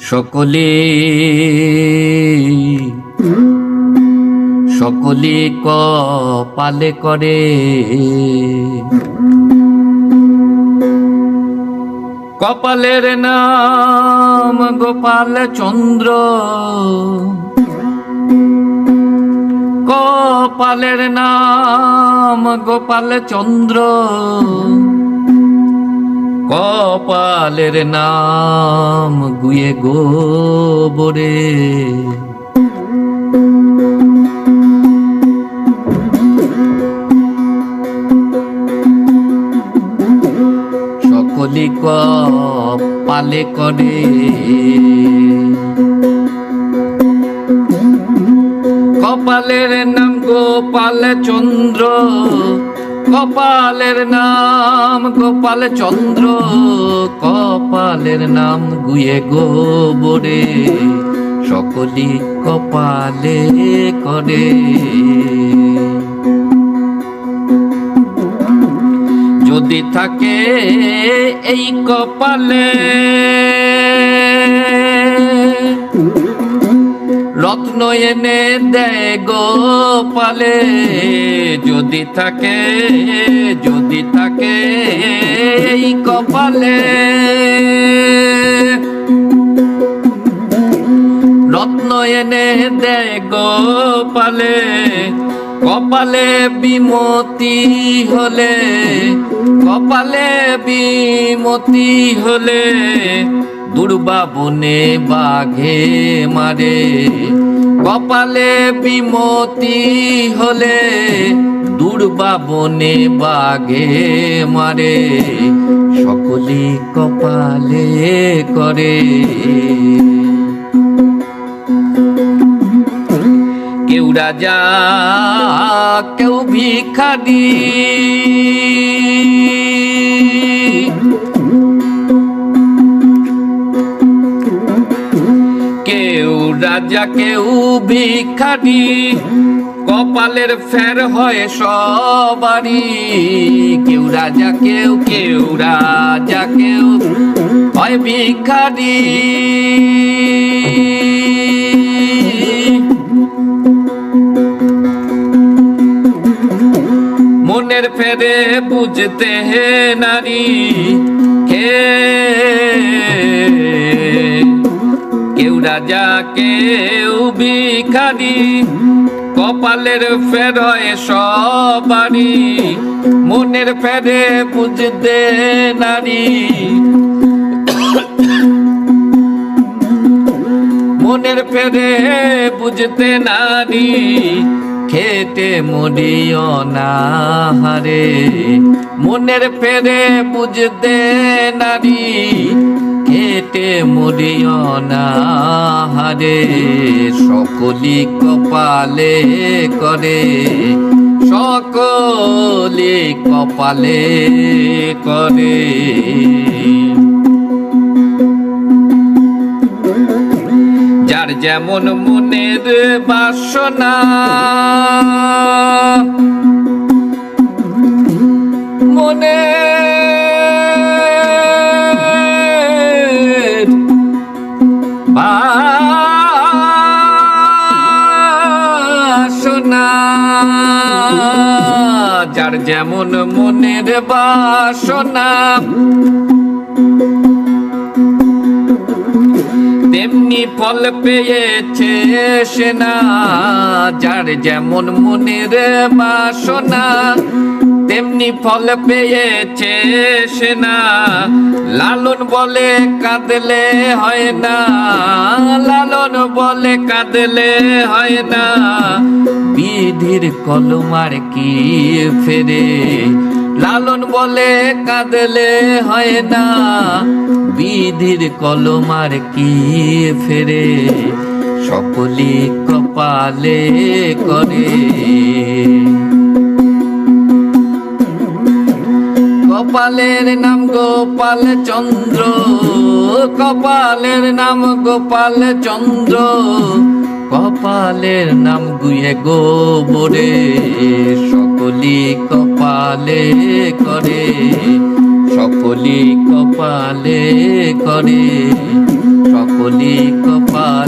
সকলে সকলে কপালে করে। কপালের নাম গোপাল চন্দ্র। কপালের নাম গোপাল চন্দ্র। কপালের নাম গুয়ে গোবরে। সকলি কপালে করে। কপালের নাম গোপাল চন্দ্র। কপালের নাম গোপাল চন্দ্র। কপালের নাম গুয়ে গোবরে। সকলি কপালে করে। যদি থাকে এই কপালে রত্ন এনে দেয় গোপালে। যদি থাকে যদি থাকে এই কপালে। রত্ন এনে দেয় গোপালে, কপালে বিমতি হলে, কপালে বিমতি হলে দুর্বা বনে বাঘে মারে। কপালে বিমতি হলে দুর্বা বনে বাঘে মারে। সকলি কপালে করে। কেউ রাজা, কেউ ভিখারি। রাজা কেউ ভিখারি কপালের ফের হয় সবারই। কেউ রাজা, কেউ কেউ রাজা, কেউ হয় ভিখারি। মনের ফেরে বুঝতে হে নারী রাজা ভিখারি কপালের ফেরয় সবারই। মনের ফেরে বুঝতে নারী। মনের ফেরে বুঝতে নারী। খেতে মরিও না হারে। মনের ফেরে বুঝতে নারী। খেতে মরিও না, হারে সকলি কপালে করে, সকলি কপালে করে। যার যেমন মনের বাসনা মনে যার যেমন মনের বাসনা তেমনি ফল পেয়েছে সেনা যার যেমন মনের বাসনা তেমনি ফল পেয়েছে সে না লালন বলে কাঁদলে হয় না। লালন বলে কাঁদলে হয় না। বিধির কলমার কি ফেরে? লালন বলে কাঁদলে হয় না। বিধির কলমার কি ফেরে? সকলি কপালে করে। কপালের নাম গোপাল চন্দ্র, কপালের নাম গোপাল চন্দ্র। কপালের নাম গুয়ে গোবরে, সকলি কপালে করে, সকলি কপালে করে, সকলি কপালে